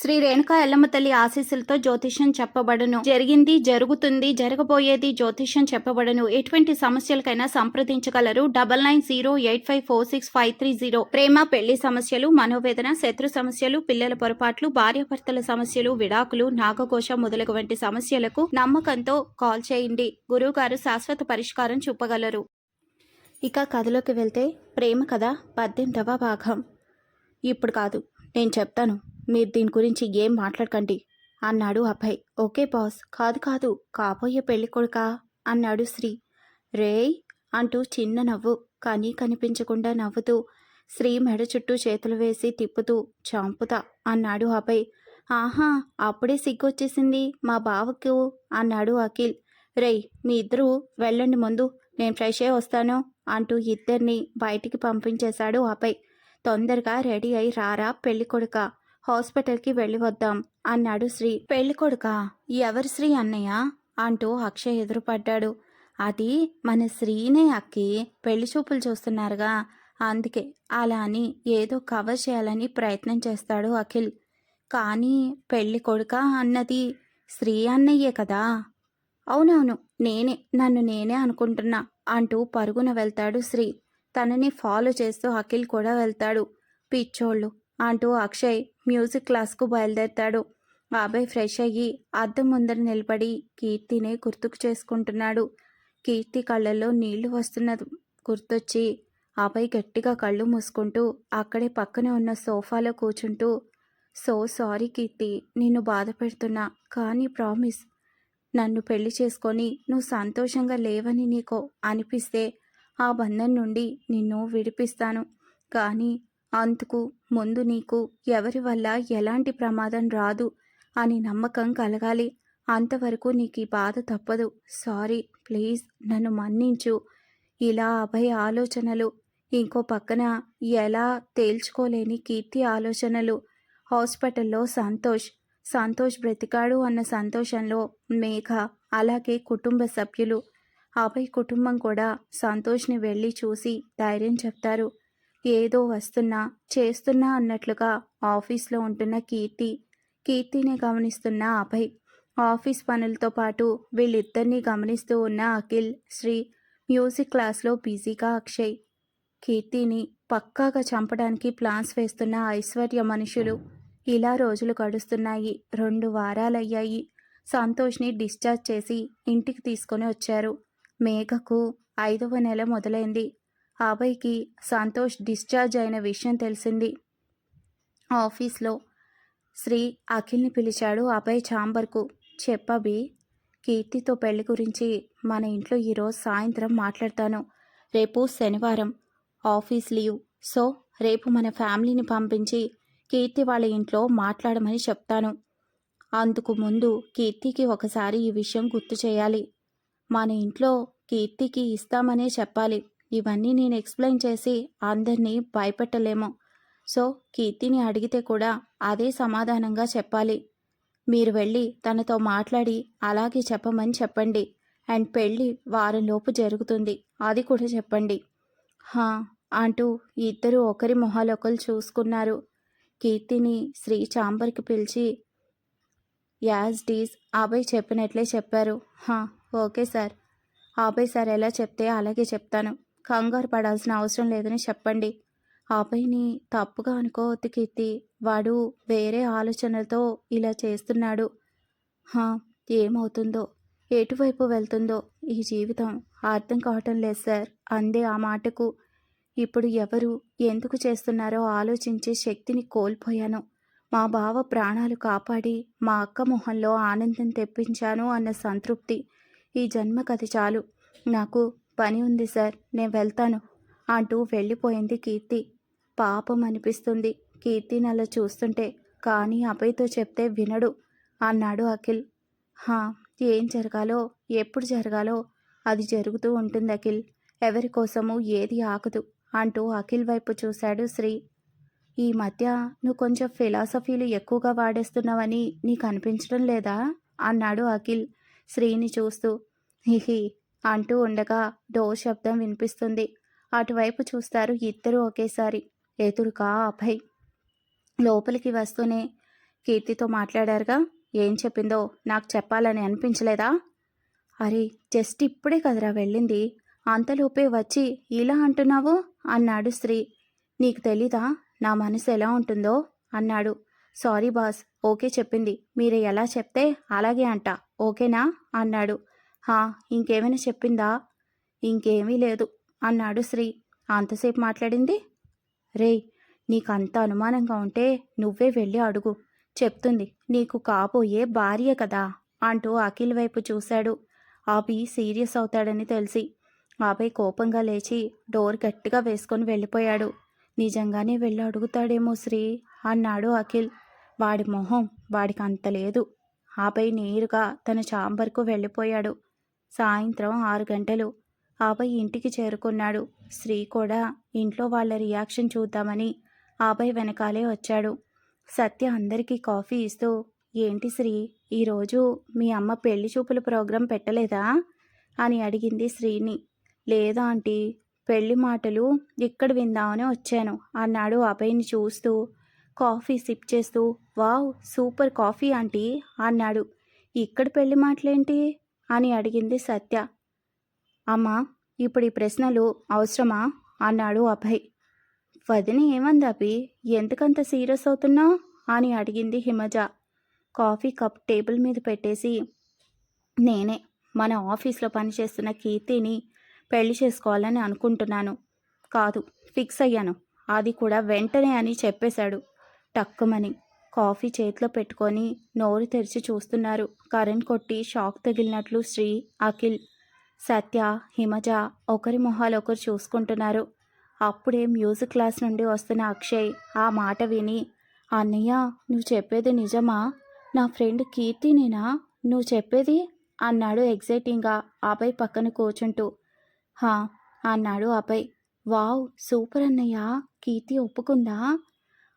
శ్రీ రేణుకా ఎల్లమ్మ తల్లి ఆశీస్సులతో జ్యోతిష్యం చెప్పబడను. జరిగింది జరుగుతుంది జరగబోయేది జ్యోతిష్యం చెప్పబడను. ఎటువంటి సమస్యలకైనా సంప్రదించగలరు. Double nine zero eight five four six five three zero. ప్రేమ పెళ్ళి సమస్యలు మనోవేదన శత్రు సమస్యలు పిల్లల పొరపాట్లు భార్యాభర్తల సమస్యలు విడాకులు నాగకోశ మొదలగు వంటి సమస్యలకు నమ్మకంతో కాల్ చేయండి. గురువుగారు శాశ్వత పరిష్కారం చూపగలరు. ఇక కథలోకి వెళ్తే ప్రేమ కథ పద్దెనిమిదవ భాగం. ఇప్పుడు కాదు నేను చెప్తాను. మీరు దీని గురించి ఏం మాట్లాడకండి. అన్నాడు అభయ్. Okay boss. కాదు కాదు. కాబోయే పెళ్ళి కొడుకా? అన్నాడు శ్రీ. రేయ్! అంటూ చిన్న నవ్వు. కానీ కనిపించకుండా నవ్వుతూ శ్రీ మెడ చుట్టూ చేతులు వేసి తిప్పుతూ చంపుతా అన్నాడు అభయ్. ఆహా! అప్పుడే సిగ్గొచ్చేసింది మా బావకు? అన్నాడు అఖిల్. రేయ్! మీ ఇద్దరూ వెళ్ళండి ముందు. నేను ఫ్రెష్ అయి వస్తాను అంటూ ఇద్దరిని బయటికి పంపించేశాడు అభయ్. తొందరగా రెడీ అయి రారా పెళ్ళికొడుక హాస్పిటల్కి వెళ్ళి వద్దాం. అన్నాడు శ్రీ. పెళ్ళికొడుకా ఎవరు శ్రీ అన్నయ్య అంటూ అక్షయ్ ఎదురుపడ్డాడు. అది మన శ్రీనే అక్కి. పెళ్ళి చూపులు చూస్తున్నారుగా. అందుకే అలా అని ఏదో కవర్ చేయాలని ప్రయత్నం చేస్తాడు అఖిల్. కానీ పెళ్ళి కొడుక అన్నది శ్రీ అన్నయ్యే కదా? అవునవును నేనే. నన్ను నేనే అనుకుంటున్నా అంటూ పరుగున వెళ్తాడు శ్రీ. తనని ఫాలో చేస్తూ అఖిల్ కూడా వెళ్తాడు. పిచ్చోళ్ళు. అంటూ అక్షయ్ మ్యూజిక్ క్లాస్కు బయలుదేరతాడు. బాబాయ్ ఫ్రెష్ అయ్యి అద్దం ముందర నిలబడి కీర్తినే గుర్తుకు చేసుకుంటున్నాడు. కీర్తి కళ్ళల్లో నీళ్ళు వస్తున్న గుర్తొచ్చి అబ్బాయి గట్టిగా కళ్ళు మూసుకుంటూ అక్కడే పక్కనే ఉన్న సోఫాలో కూర్చుంటూ సో సారీ కీర్తి నిన్ను బాధ పెడుతున్నా కానీ ప్రామిస్ నన్ను పెళ్ళి చేసుకొని నువ్వు సంతోషంగా లేవని నీకు అనిపిస్తే ఆ బంధం నుండి నిన్ను విడిపిస్తాను. కానీ అందుకు ముందు నీకు ఎవరి వల్ల ఎలాంటి ప్రమాదం రాదు అని నమ్మకం కలగాలి. అంతవరకు నీకు ఈ బాధ తప్పదు. సారీ ప్లీజ్ నన్ను మన్నించు. ఇలా అభయ ఆలోచనలు ఇంకో పక్కన ఎలా తేల్చుకోలేని కీర్తి ఆలోచనలు. హాస్పిటల్లో సంతోష్ సంతోష్ బ్రతికాడు అన్న సంతోషంలో మేఘ అలాగే కుటుంబ సభ్యులు. అభయ్ కుటుంబం కూడా సంతోష్ని వెళ్ళి చూసి ధైర్యం చెప్తారు. ఏదో వస్తున్నా చేస్తున్నా అన్నట్లుగా ఆఫీస్లో ఉంటున్న కీర్తి కీర్తిని గమనిస్తున్న అభయ్. ఆఫీస్ పనులతో పాటు వీళ్ళిద్దరినీ గమనిస్తూ ఉన్న అఖిల్ శ్రీ మ్యూజిక్ క్లాస్లో బిజీగా అక్షయ్. కీర్తిని పక్కాగా చంపడానికి ప్లాన్స్ వేస్తున్న ఐశ్వర్య మనుషులు ఇలా రోజులు గడుస్తున్నాయి. రెండు వారాలయ్యాయి. సంతోష్ని డిశ్చార్జ్ చేసి ఇంటికి తీసుకొని వచ్చారు. మేఘకు ఐదవ నెల మొదలైంది. అభయ్కి సంతోష్ డిశ్చార్జ్ అయిన విషయం తెలిసింది. ఆఫీస్లో శ్రీ అఖిల్ని పిలిచాడు అభయ్ ఛాంబర్కు. చెప్పబి కీర్తితో పెళ్ళి గురించి మన ఇంట్లో ఈరోజు సాయంత్రం మాట్లాడతాను. రేపు శనివారం ఆఫీస్ లీవ్. సో రేపు మన ఫ్యామిలీని పంపించి కీర్తి వాళ్ళ ఇంట్లో మాట్లాడమని చెప్తాను. అందుకు ముందు కీర్తికి ఒకసారి ఈ విషయం గుర్తు చేయాలి. మన ఇంట్లో కీర్తికి ఇస్తామనే చెప్పాలి. ఇవన్నీ నేను ఎక్స్ప్లెయిన్ చేసి అందరినీ భయపెట్టలేము. సో కీర్తిని అడిగితే కూడా అదే సమాధానంగా చెప్పాలి. మీరు వెళ్ళి తనతో మాట్లాడి అలాగే చెప్పమని చెప్పండి. అండ్ పెళ్ళి వారంలోపు జరుగుతుంది. అది కూడా చెప్పండి. హా అంటూ ఇద్దరు ఒకరి మొహాలొకరు చూసుకున్నారు. కీర్తిని శ్రీ చాంబర్కి పిలిచి యాజ్ డీస్ అభయ్ చెప్పినట్లే చెప్పారు. హా ఓకే సార్. అభయ్ సార్ ఎలా చెప్తే అలాగే చెప్తాను. కంగారు పడాల్సిన అవసరం లేదని చెప్పండి. అబ్బాయిని తప్పుగా అనుకోవద్దు కీర్తి. వాడు వేరే ఆలోచనలతో ఇలా చేస్తున్నాడు. హా ఏమవుతుందో? ఎటువైపు వెళ్తుందో? ఈ జీవితం అర్థం కావటం లేదు సార్. అందే ఆ మాటకు. ఇప్పుడు ఎవరు ఎందుకు చేస్తున్నారో ఆలోచించే శక్తిని కోల్పోయాను. మా బావ ప్రాణాలు కాపాడి మా అక్క మొహంలో ఆనందం తెప్పించాను అన్న సంతృప్తి. ఈ జన్మ కథ చాలు. నాకు పని ఉంది సార్ నేను వెళ్తాను అంటూ వెళ్ళిపోయింది కీర్తి. పాపం అనిపిస్తుంది కీర్తిని అలా చూస్తుంటే కానీ అభయ్తో చెప్తే వినడు అన్నాడు అఖిల్. హా ఏం జరగాలో ఎప్పుడు జరగాలో అది జరుగుతూ ఉంటుంది అఖిల్. ఎవరి కోసము ఏది ఆకదు అంటూ అఖిల్ వైపు చూశాడు శ్రీ. ఈ మధ్య నువ్వు కొంచెం ఫిలాసఫీలు ఎక్కువగా వాడేస్తున్నావని నీకు అనిపించడం లేదా? అన్నాడు అఖిల్ శ్రీని చూస్తూ. హిహి అంటూ ఉండగా డోర్ శబ్దం వినిపిస్తుంది. అటువైపు చూస్తారు ఇద్దరు ఒకేసారి. ఎదురుగా అభయ్ లోపలికి వస్తూనే కీర్తితో మాట్లాడారుగా ఏం చెప్పిందో నాకు చెప్పాలని అనిపించలేదా? అరే జస్ట్ ఇప్పుడే కదరా వెళ్ళింది. అంతలోపే వచ్చి ఇలా అంటున్నావు? అన్నాడు శ్రీ నీకు తెలీదా? నా మనసు ఎలా ఉంటుందో? అన్నాడు. సారీ బాస్ ఓకే చెప్పింది. మీరు ఎలా చెప్తే అలాగే అంట. ఓకేనా? అన్నాడు. హా ఇంకేమైనా చెప్పిందా? ఇంకేమీ లేదు అన్నాడు శ్రీ. అంతసేపు మాట్లాడింది? రేయ్ నీకు అంత అనుమానంగా ఉంటే నువ్వే వెళ్ళి అడుగు. చెప్తుంది నీకు కాబోయే భార్య కదా అంటూ అఖిల్ వైపు చూశాడు. అభి సీరియస్ అవుతాడని తెలిసి ఆపై కోపంగా లేచి డోర్ గట్టిగా వేసుకొని వెళ్ళిపోయాడు. నిజంగానే వెళ్ళి అడుగుతాడేమో శ్రీ అన్నాడు అఖిల్. వాడి మొహం వాడికి అంత లేదు. ఆపై నేరుగా తన ఛాంబర్కు వెళ్ళిపోయాడు. సాయంత్రం ఆరు గంటలు. ఆపై ఇంటికి చేరుకున్నాడు. శ్రీ కూడా ఇంట్లో వాళ్ళ రియాక్షన్ చూద్దామని ఆపై వెనకాలే వచ్చాడు. సత్య అందరికీ కాఫీ ఇస్తూ ఏంటి శ్రీ ఈరోజు మీ అమ్మ పెళ్ళి చూపుల ప్రోగ్రాం పెట్టలేదా? అని అడిగింది శ్రీని లేదా ఆంటీ పెళ్ళి మాటలు ఇక్కడ విందామని వచ్చాను అన్నాడు అభయ్ని చూస్తూ. కాఫీ సిప్ చేస్తూ వావ్ సూపర్ కాఫీ ఆంటీ అన్నాడు. ఇక్కడ పెళ్ళి మాటలేంటి? అని అడిగింది సత్య. అమ్మా ఇప్పుడు ఈ ప్రశ్నలు అవసరమా? అన్నాడు అభయ్. వదిన ఏమంది అభి? ఎందుకంత సీరియస్ అవుతున్నావు? అని అడిగింది హిమజ. కాఫీ కప్ టేబుల్ మీద పెట్టేసి నేనే మన ఆఫీస్లో పనిచేస్తున్న కీర్తిని పెళ్ళి చేసుకోవాలని అనుకుంటున్నాను. కాదు ఫిక్స్ అయ్యాను. అది కూడా వెంటనే అని చెప్పేశాడు టక్కుమని. కాఫీ చేతిలో పెట్టుకొని నోరు తెరిచి చూస్తున్నారు. కరెంట్ కొట్టి షాక్ తగిలినట్లు శ్రీ అఖిల్ సత్య హిమజ ఒకరి మొహాలు ఒకరు చూసుకుంటున్నారు. అప్పుడే మ్యూజిక్ క్లాస్ నుండి వస్తున్న అక్షయ్ ఆ మాట విని అన్నయ్య నువ్వు చెప్పేది నిజమా? నా ఫ్రెండ్ కీర్తినేనా? నువ్వు చెప్పేది? అన్నాడు ఎగ్జైటింగ్గా అభయ్ పక్కన కూర్చుంటూ. హా అన్నాడు అభయ్. వావ్ సూపర్ అన్నయ్య. కీర్తి ఒప్పుకుందా?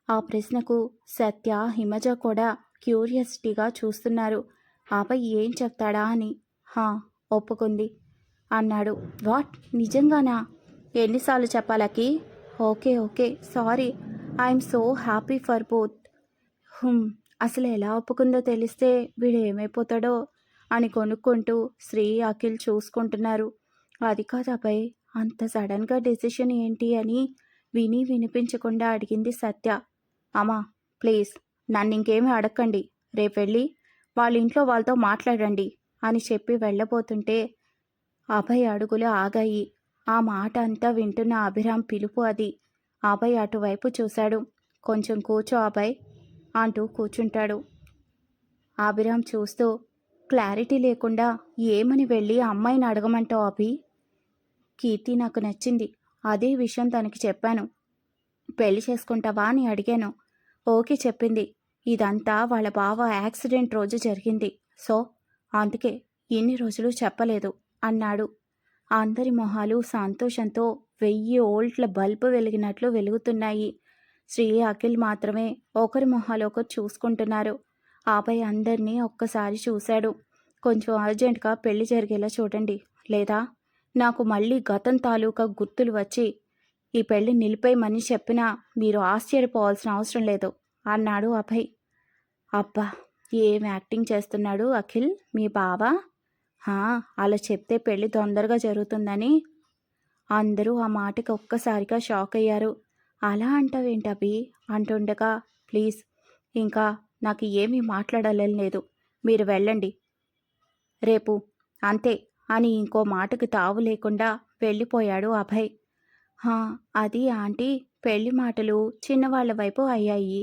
ఆ ప్రశ్నకు సత్య హిమజ కూడా క్యూరియాసిటీగా చూస్తున్నారు. ఆపై ఏం చెప్తాడా అని హా ఒప్పుకుంది. అన్నాడు. వాట్? నిజంగానా? ఎన్నిసార్లు చెప్పాలకి? Okay okay sorry. I'm so happy for both. Hmm అసలు ఎలా ఒప్పుకుందో తెలిస్తే వీడు ఏమైపోతాడో అని కొనుక్కుంటూ శ్రీ అఖిల్ చూసుకుంటున్నారు. అది కాదాపై అంత సడన్గా డెసిషన్ ఏంటి అని విని వినిపించకుండా అడిగింది సత్య. అమ్మా ప్లీజ్ నన్ను ఇంకేమీ అడగండి రేపు వెళ్ళి వాళ్ళ ఇంట్లో వాళ్ళతో మాట్లాడండి అని చెప్పి వెళ్ళబోతుంటే అభయ్ అడుగులు ఆగాయి. ఆ మాట అంతా వింటున్న అభిరామ్ పిలుపు అది. అభయ్ అటువైపు చూశాడు. కొంచెం కూర్చో అభయ్ అంటూ కూర్చుంటాడు. అభిరామ్ చూస్తూ క్లారిటీ లేకుండా ఏమని వెళ్ళి అమ్మాయిని అడగమంటావు అభి? కీర్తి నాకు నచ్చింది. అదే విషయం తనకి చెప్పాను. పెళ్ళి చేసుకుంటావా అని అడిగాను. ఓకే చెప్పింది. ఇదంతా వాళ్ళ బావ యాక్సిడెంట్ రోజు జరిగింది. సో అందుకే ఎన్ని రోజులు చెప్పలేదు అన్నాడు. అందరి మొహాలు సంతోషంతో వెయ్యి ఓల్ట్ల బల్బు వెలిగినట్లు వెలుగుతున్నాయి. శ్రీ అఖిల్ మాత్రమే ఒకరి మొహాలు ఒకరు చూసుకుంటున్నారు. ఆపై అందరినీ ఒక్కసారి చూశాడు. కొంచెం అర్జెంటుగా పెళ్ళి జరిగేలా చూడండి. లేదా నాకు మళ్ళీ గతం తాలూకా గుర్తులు వచ్చి ఈ పెళ్ళి నిలిపేయమని చెప్పినా మీరు ఆశ్చర్యపోవాల్సిన అవసరం లేదు. అన్నాడు అభయ్. అబ్బా ఏం యాక్టింగ్ చేస్తున్నాడు అఖిల్? మీ బావ? అలా చెప్తే పెళ్ళి తొందరగా జరుగుతుందని. అందరూ ఆ మాటకి ఒక్కసారిగా షాక్ అయ్యారు. అలా అంటావేంటి అభి? అంటుండగా ప్లీజ్ ఇంకా నాకు ఏమీ మాట్లాడాలని లేదు. మీరు వెళ్ళండి. రేపు అంతే అని ఇంకో మాటకు తావు లేకుండా వెళ్ళిపోయాడు అభయ్. అది ఆంటీ పెళ్ళి మాటలు చిన్నవాళ్ళ వైపు అయ్యాయి.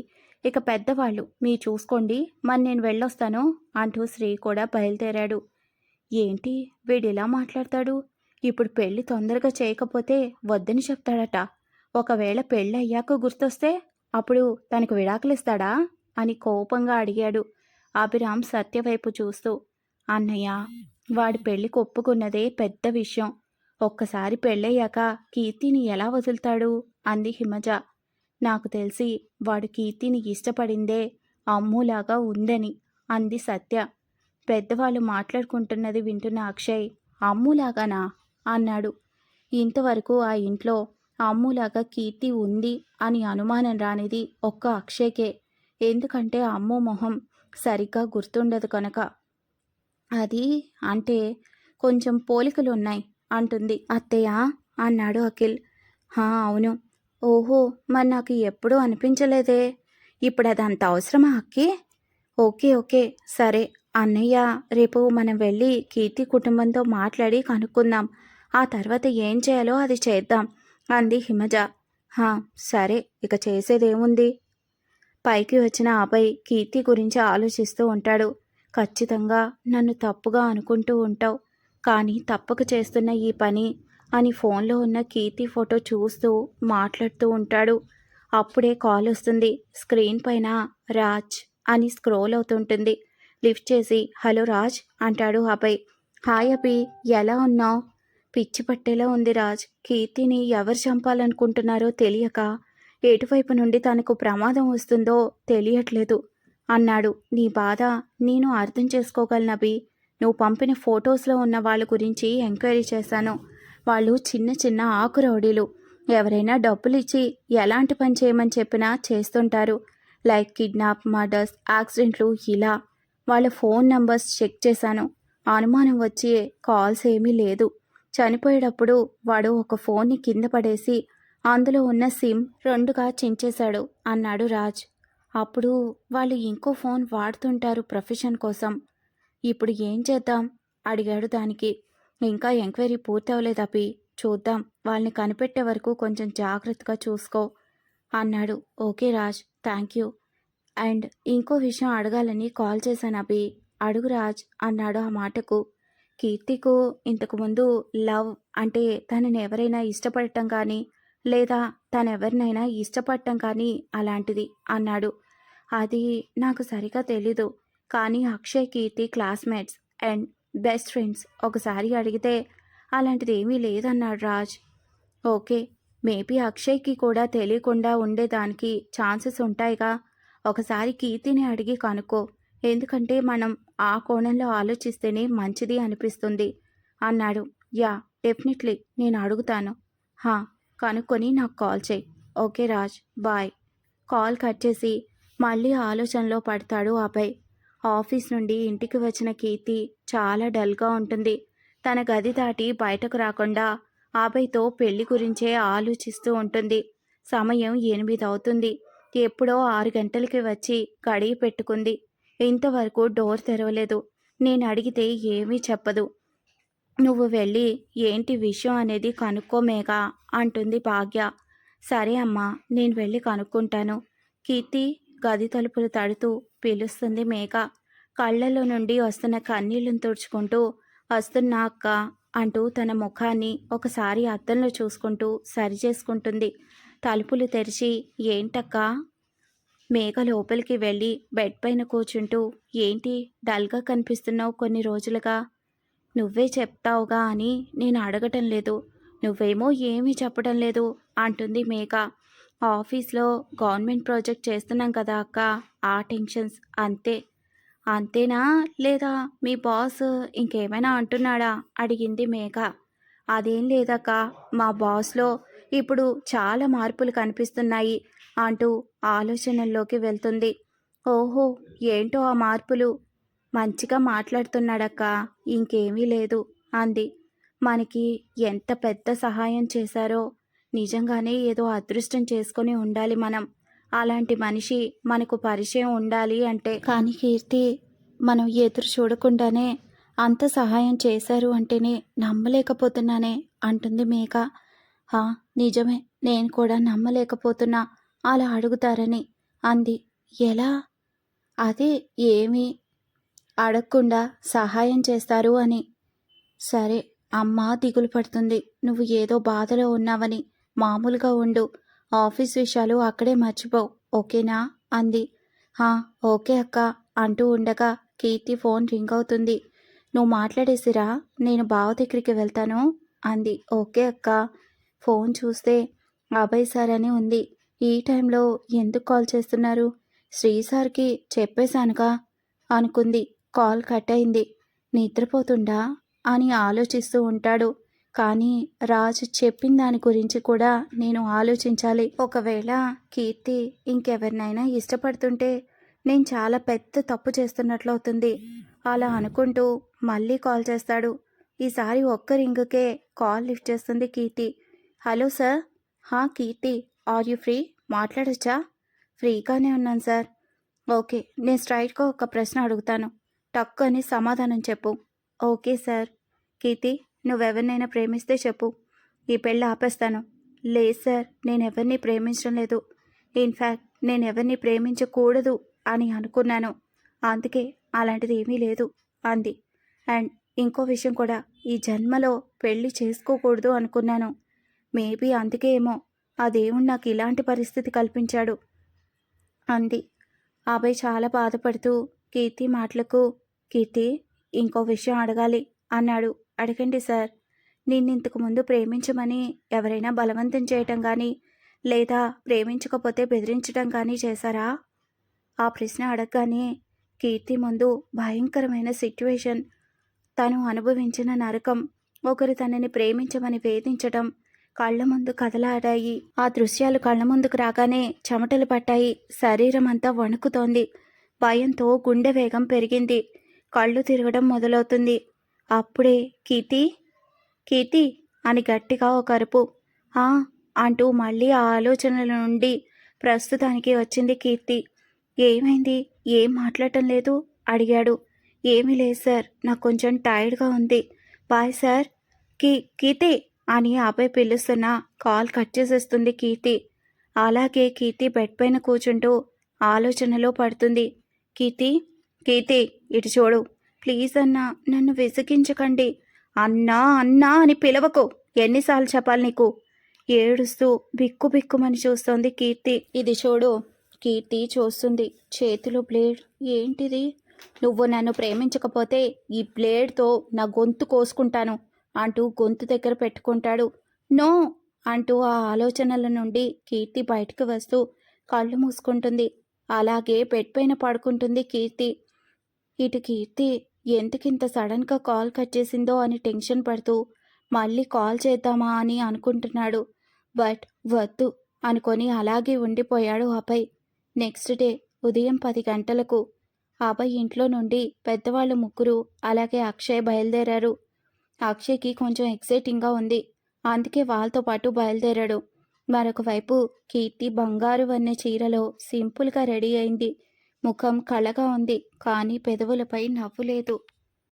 ఇక పెద్దవాళ్ళు మీ చూసుకోండి మరి నేను వెళ్ళొస్తాను అంటూ శ్రీ కూడా బయలుదేరాడు. ఏంటి వీడిలా మాట్లాడతాడు? ఇప్పుడు పెళ్ళి తొందరగా చేయకపోతే వద్దని చెప్తాడట. ఒకవేళ పెళ్ళి అయ్యాక గుర్తొస్తే అప్పుడు తనకు విడాకులిస్తాడా? అని కోపంగా అడిగాడు అభిరామ్ సత్యవైపు చూస్తూ. అన్నయ్య వాడి పెళ్ళికి ఒప్పుకున్నదే పెద్ద విషయం. ఒక్కసారి పెళ్ళయ్యాక కీర్తిని ఎలా వదులుతాడు? అంది హిమజ. నాకు తెలిసి వాడు కీర్తిని ఇష్టపడిందే అమ్ములాగా ఉందని అంది సత్య. పెద్దవాళ్ళు మాట్లాడుకుంటున్నది వింటున్న అక్షయ్ అమ్ములాగానా? అన్నాడు. ఇంతవరకు ఆ ఇంట్లో అమ్ములాగా కీర్తి ఉంది అని అనుమానం రానిది ఒక్క అక్షయ్కే. ఎందుకంటే అమ్ము మొహం సరిగ్గా గుర్తుండదు కనుక. అది అంటే కొంచెం పోలికలు ఉన్నాయి అంటుంది. అత్తయ్య అన్నాడు అఖిల్. హా అవును. ఓహో మరి నాకు ఎప్పుడూ అనిపించలేదే. ఇప్పుడు అది అంత అవసరమా అక్కి? ఓకే ఓకే సరే. అన్నయ్య రేపు మనం వెళ్ళి కీర్తి కుటుంబంతో మాట్లాడి కనుక్కుందాం. ఆ తర్వాత ఏం చేయాలో అది చేద్దాం అంది హిమజ. హా సరే ఇక చేసేదేముంది? పైకి వచ్చిన అబ్బాయి కీర్తి గురించి ఆలోచిస్తూ ఉంటాడు. ఖచ్చితంగా నన్ను తప్పుగా అనుకుంటూ ఉంటావు కానీ తప్పక చేస్తున్న ఈ పని అని ఫోన్లో ఉన్న కీర్తి ఫోటో చూస్తూ మాట్లాడుతూ ఉంటాడు. అప్పుడే కాల్ వస్తుంది. స్క్రీన్ పైన రాజ్ అని స్క్రోల్ అవుతుంటుంది. లిఫ్ట్ చేసి హలో రాజ్ అంటాడు అభయ్. హాయ్ అభి ఎలా ఉన్నావు? పిచ్చి పట్టేలా ఉంది రాజ్. కీర్తిని ఎవరు చంపాలనుకుంటున్నారో తెలియక ఎటువైపు నుండి తనకు ప్రమాదం వస్తుందో తెలియట్లేదు అన్నాడు. నీ బాధ నేను అర్థం చేసుకోగలను అభి. నువ్వు పంపిన ఫొటోస్లో ఉన్న వాళ్ళ గురించి ఎంక్వైరీ చేశాను. వాళ్ళు చిన్న చిన్న ఆకురౌడీలు ఎవరైనా డబ్బులు ఇచ్చి ఎలాంటి పని చేయమని చెప్పినా చేస్తుంటారు. లైక్ కిడ్నాప్ మర్డర్స్ యాక్సిడెంట్లు ఇలా. వాళ్ళ ఫోన్ నంబర్స్ చెక్ చేశాను. అనుమానం వచ్చి కాల్స్ ఏమీ లేదు. చనిపోయేటప్పుడు వాడు ఒక ఫోన్ని కింద పడేసి అందులో ఉన్న సిమ్ రెండుగా చించేశాడు అన్నాడు రాజ్. అప్పుడు వాళ్ళు ఇంకో ఫోన్ వాడుతుంటారు ప్రొఫెషన్ కోసం. ఇప్పుడు ఏం చేద్దాం? అడిగాడు దానికి. ఇంకా ఎంక్వైరీ పూర్తి అవ్వలేదు చూద్దాం. వాళ్ళని కనిపెట్టే వరకు కొంచెం జాగ్రత్తగా చూసుకో అన్నాడు. Okay Raj. Thank you. And ఇంకో విషయం అడగాలని కాల్ చేశాను అభి. అడుగు రాజ్ అన్నాడు ఆ మాటకు. కీర్తికు ఇంతకుముందు లవ్ అంటే తనని ఎవరైనా ఇష్టపడటం కానీ లేదా తనెవరినైనా ఇష్టపడటం కానీ అలాంటిది అన్నాడు. అది నాకు సరిగా తెలీదు. కానీ Akshay Keerthi classmates and best friends. ఒకసారి అడిగితే అలాంటిది ఏమీ లేదన్నాడు రాజ్. ఓకే మేబీ అక్షయ్కి కూడా తెలియకుండా ఉండేదానికి ఛాన్సెస్ ఉంటాయిగా. ఒకసారి కీర్తిని అడిగి కనుక్కో. ఎందుకంటే మనం ఆ కోణంలో ఆలోచిస్తేనే మంచిది అనిపిస్తుంది అన్నాడు. యా డెఫినెట్లీ నేను అడుగుతాను. హా కనుక్కొని నాకు కాల్ చేయి. Okay Raj bye. Call cut చేసి మళ్ళీ ఆలోచనలో పడతాడు అభయ్. ఆఫీస్ నుండి ఇంటికి వచ్చిన కీర్తి చాలా డల్గా ఉంటుంది. తన గది దాటి బయటకు రాకుండా ఆపైతో పెళ్ళి గురించే ఆలోచిస్తూ ఉంటుంది. సమయం ఎనిమిది అవుతుంది. ఎప్పుడో ఆరు గంటలకి వచ్చి గడియ పెట్టుకుంది. ఇంతవరకు డోర్ తెరవలేదు. నేను అడిగితే ఏమీ చెప్పదు. నువ్వు వెళ్ళి ఏంటి విషయం అనేది కనుక్కోమేగా అంటుంది భాగ్య. సరే అమ్మా నేను వెళ్ళి కనుక్కుంటాను. కీర్తి గది తలుపులు తడుతూ పిలుస్తుంది మేక కళ్ళలో నుండి వస్తున్న కన్నీళ్ళను తుడుచుకుంటూ వస్తున్నా అక్క అంటూ తన ముఖాన్ని ఒకసారి అద్దంలో చూసుకుంటూ సరి చేసుకుంటుంది. తలుపులు తెరిచి ఏంటక్క? మేక లోపలికి వెళ్ళి బెడ్ పైన కూర్చుంటూ ఏంటి డల్గా కనిపిస్తున్నావు కొన్ని రోజులుగా? నువ్వే చెప్తావుగా అని నేను అడగటం లేదు. నువ్వేమో ఏమీ చెప్పడం లేదు అంటుంది మేఘ. ఆఫీస్లో గవర్నమెంట్ ప్రాజెక్ట్ చేస్తున్నాం కదా అక్క. ఆ టెన్షన్స్. అంతే. అంతేనా? లేదా మీ బాస్ ఇంకేమైనా అంటున్నాడా? అడిగింది మేఘ. అదేం లేదక్క. మా బాస్లో ఇప్పుడు చాలా మార్పులు కనిపిస్తున్నాయి అంటూ ఆలోచనల్లోకి వెళ్తుంది. ఓహో ఏంటో ఆ మార్పులు? మంచిగా మాట్లాడుతున్నాడక్క. ఇంకేమీ లేదు అంది. మనకి ఎంత పెద్ద సహాయం చేశారో నిజంగానే ఏదో అదృష్టం చేసుకొని ఉండాలి మనం. అలాంటి మనిషి మనకు పరిచయం ఉండాలి అంటే. కానీ కీర్తి మనం ఎదురు చూడకుండానే అంత సహాయం చేశారు అంటేనే నమ్మలేకపోతున్నానే అంటుంది మేక హా నిజమే నేను కూడా నమ్మలేకపోతున్నా అలా అడుగుతారని అంది. ఎలా? అదే ఏమీ అడగకుండా సహాయం చేస్తారు అని. సరే అమ్మ దిగులు పడుతుంది నువ్వు ఏదో బాధలో ఉన్నావని మామూలుగా ఉండు. ఆఫీస్ విషయాలు అక్కడే మర్చిపోవు. ఓకేనా? అంది. హా ఓకే అక్క అంటూ ఉండగా కీర్తి ఫోన్ రింగ్ అవుతుంది. నువ్వు మాట్లాడేసిరా? నేను బావ దగ్గరికి వెళ్తాను అంది. ఓకే అక్క. ఫోన్ చూస్తే అభయ్ సార్ అని ఉంది. ఈ టైంలో ఎందుకు కాల్ చేస్తున్నారు? శ్రీ సార్కి చెప్పేశానుగా అనుకుంది. కాల్ కట్ అయింది. నిద్రపోతుండా అని ఆలోచిస్తూ ఉంటాడు. కానీ రాజు చెప్పిన దాని గురించి కూడా నేను ఆలోచించాలి. ఒకవేళ కీర్తి ఇంకెవరినైనా ఇష్టపడుతుంటే నేను చాలా పెద్ద తప్పు చేస్తున్నట్లు అవుతుంది. అలా అనుకుంటూ మళ్ళీ కాల్ చేస్తాడు. ఈసారి ఒక్క రింగుకే కాల్ లిఫ్ట్ చేస్తుంది కీర్తి. Hello sir. హా కీర్తి. Are you free? మాట్లాడచ్చా? ఫ్రీగానే ఉన్నాను సార్. ఓకే నేను స్ట్రైట్గా ఒక ప్రశ్న అడుగుతాను. టక్కు అని సమాధానం చెప్పు. Okay sir. కీర్తి నువ్వెవరినైనా ప్రేమిస్తే చెప్పు. ఈ పెళ్ళి ఆపేస్తాను. లేదు సార్ నేను ఎవరిని ప్రేమించడం లేదు. ఇన్ఫ్యాక్ట్ నేను ఎవరిని ప్రేమించకూడదు అని అనుకున్నాను. అందుకే అలాంటిది ఏమీ లేదు అంది. అండ్ ఇంకో విషయం కూడా ఈ జన్మలో పెళ్ళి చేసుకోకూడదు అనుకున్నాను. మేబీ అందుకే ఏమో ఆ దేవుడు నాకు ఇలాంటి పరిస్థితి కల్పించాడు అంది. అభయ్ చాలా బాధపడుతూ కీర్తి మాటలకు కీర్తి ఇంకో విషయం అడగాలి అన్నాడు. అడగండి సార్. నిన్ను ఇంతకు ముందు ప్రేమించమని ఎవరైనా బలవంతం చేయటం కానీ లేదా ప్రేమించకపోతే బెదిరించడం కానీ చేశారా? ఆ ప్రశ్న అడగగానే కీర్తి ముందు భయంకరమైన సిట్యువేషన్ తను అనుభవించిన నరకం ఒకరు తనని ప్రేమించమని వేధించటం కళ్ళ ముందు కదలాడాయి. ఆ దృశ్యాలు కళ్ళ ముందుకు రాగానే చెమటలు పట్టాయి. శరీరం అంతా వణుకుతోంది. భయంతో గుండె వేగం పెరిగింది. కళ్ళు తిరగడం మొదలవుతుంది. అప్పుడే కీర్తి కీర్తి అని గట్టిగా ఒక అరుపు ఆ! అంటూ మళ్ళీ ఆ ఆలోచనల నుండి ప్రస్తుతానికి వచ్చింది కీర్తి. ఏమైంది? ఏం మాట్లాడటం లేదు? అడిగాడు. ఏమీ లేదు సార్ నాకు కొంచెం టైర్డ్గా ఉంది. Bye sir. కీ కీర్తి అని అబ్బాయి పిలుస్తున్న కాల్ కట్ చేసేస్తుంది కీర్తి. అలాగే కీర్తి బెడ్ పైన కూర్చుంటూ ఆలోచనలో పడుతుంది. కీర్తి కీర్తి ఇటు చూడు. ప్లీజ్ అన్నా నన్ను విసిగించకండి. అన్నా అన్నా అని పిలవకు. ఎన్నిసార్లు చెప్పాలి నీకు? ఏడుస్తూ బిక్కు బిక్కుమని చూస్తోంది కీర్తి. ఇది చూడు కీర్తి చూస్తుంది. చేతిలో బ్లేడ్. ఏంటిది? నువ్వు నన్ను ప్రేమించకపోతే ఈ బ్లేడ్తో నా గొంతు కోసుకుంటాను అంటూ గొంతు దగ్గర పెట్టుకుంటాడు. నో! అంటూ ఆ ఆలోచనల నుండి కీర్తి బయటకు వస్తూ కళ్ళు మూసుకుంటుంది. అలాగే బెడ్ పైన పడుకుంటుంది కీర్తి. ఇటు కీర్తి ఎందుకింత సడన్గా కాల్ కట్ చేసిందో అని టెన్షన్ పడుతూ మళ్ళీ కాల్ చేద్దామా అని అనుకుంటున్నాడు. బట్ వద్దు అనుకొని అలాగే ఉండిపోయాడు అభయ్. నెక్స్ట్ డే ఉదయం పది గంటలకు అభయ్ ఇంట్లో నుండి పెద్దవాళ్ళు ముగ్గురు అలాగే అక్షయ్ బయలుదేరారు. అక్షయ్కి కొంచెం ఎక్సైటింగ్గా ఉంది. అందుకే వాళ్ళతో పాటు బయలుదేరాడు. మరొకవైపు కీర్తి బంగారు వన్నె చీరలో సింపుల్గా రెడీ అయింది. ముఖం కళగా ఉంది కానీ పెదవులపై నవ్వు లేదు.